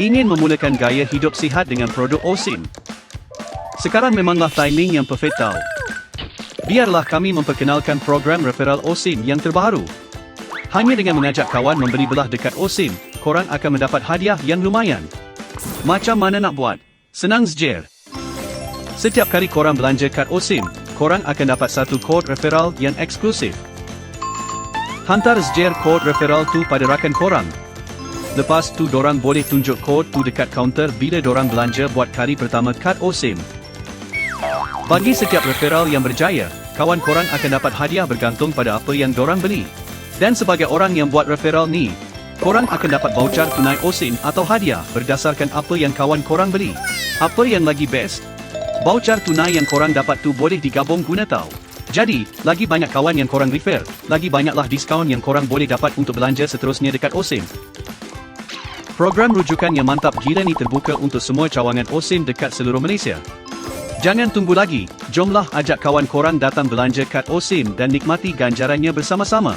Ingin memulakan gaya hidup sihat dengan produk OSIM? Sekarang memanglah timing yang perfect tau. Biarlah kami memperkenalkan program referral OSIM yang terbaru. Hanya dengan mengajak kawan membeli belah dekat OSIM, korang akan mendapat hadiah yang lumayan. Macam mana nak buat? Senang sejer. Setiap kali korang belanja kad OSIM, korang akan dapat satu kod referral yang eksklusif. Hantar sejer kod referral tu pada rakan korang. Lepas tu dorang boleh tunjuk kod tu dekat kaunter bila dorang belanja buat kali pertama kad OSIM. Bagi setiap referral yang berjaya, kawan korang akan dapat hadiah bergantung pada apa yang dorang beli. Dan sebagai orang yang buat referral ni, korang akan dapat voucher tunai OSIM atau hadiah berdasarkan apa yang kawan korang beli. Apa yang lagi best? Voucher tunai yang korang dapat tu boleh digabung guna tau. Jadi, lagi banyak kawan yang korang refer, lagi banyaklah diskaun yang korang boleh dapat untuk belanja seterusnya dekat OSIM. Program rujukan yang mantap gila ni terbuka untuk semua cawangan OSIM dekat seluruh Malaysia. Jangan tunggu lagi, jomlah ajak kawan korang datang belanja kad OSIM dan nikmati ganjarannya bersama-sama.